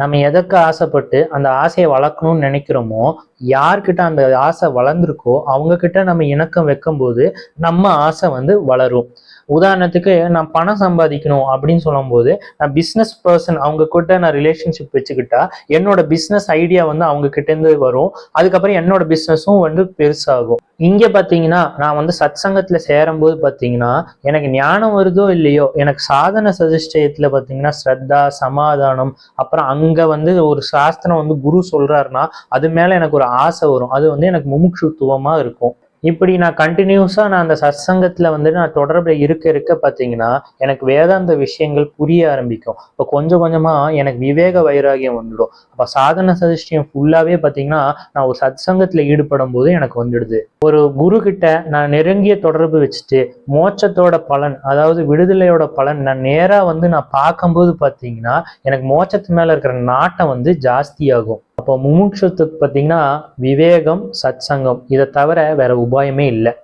நம்ம எதற்கு ஆசைப்பட்டு அந்த ஆசையை வளர்க்கணும்னு நினைக்கிறோமோ யார்கிட்ட அந்த ஆசை வளர்ந்துருக்கோ அவங்க கிட்ட நம்ம இணக்கம் வைக்கும்போது நம்ம ஆசை வந்து வளரும். உதாரணத்துக்கு நான் பணம் சம்பாதிக்கணும் அப்படின்னு சொல்லும்போது நான் பிஸ்னஸ் பர்சன் அவங்க கிட்ட நான் ரிலேஷன்ஷிப் வச்சுக்கிட்டா என்னோட பிஸ்னஸ் ஐடியா வந்து அவங்க கிட்டேருந்து வரும். அதுக்கப்புறம் என்னோட பிஸ்னஸும் வந்து பெருசாகும். இங்க பாத்தீங்கன்னா நான் வந்து சத் சங்கத்துல சேரும்போது பாத்தீங்கன்னா எனக்கு ஞானம் வருதோ இல்லையோ எனக்கு சாதன சதிஷ்டயத்துல பாத்தீங்கன்னா ஸ்ரத்தா சமாதானம் அப்புறம் அங்க வந்து ஒரு சாஸ்திரம் வந்து குரு சொல்றாருன்னா அது மேல எனக்கு ஒரு ஆசை வரும். அது வந்து எனக்கு முமுட்சுத்துவமாக இருக்கும். இப்படி நான் கண்டினியூஸாக நான் அந்த சத்சங்கத்தில் வந்து நான் தொடர்பில் இருக்க இருக்க பார்த்தீங்கன்னா எனக்கு வேதாந்த விஷயங்கள் புரிய ஆரம்பிக்கும். இப்போ கொஞ்சம் கொஞ்சமாக எனக்கு விவேக வைராகியம் வந்துடும். அப்போ சாதன சதிஷ்டியம் ஃபுல்லாகவே பார்த்தீங்கன்னா நான் ஒரு சத்சங்கத்தில் ஈடுபடும் போது எனக்கு வந்துடுது. ஒரு குரு கிட்ட நான் நெருங்கிய தொடர்பு வச்சுட்டு மோட்சத்தோட பலன் அதாவது விடுதலையோட பலன் நான் நேராக வந்து நான் பார்க்கும்போது பார்த்தீங்கன்னா எனக்கு மோட்சத்து மேலே இருக்கிற நாட்டம் வந்து ஜாஸ்தியாகும். அப்போ முமுட்சத்துக்கு பார்த்தீங்கன்னா விவேகம் சத்சங்கம். இதை தவிர வேற உபாயமே இல்லை.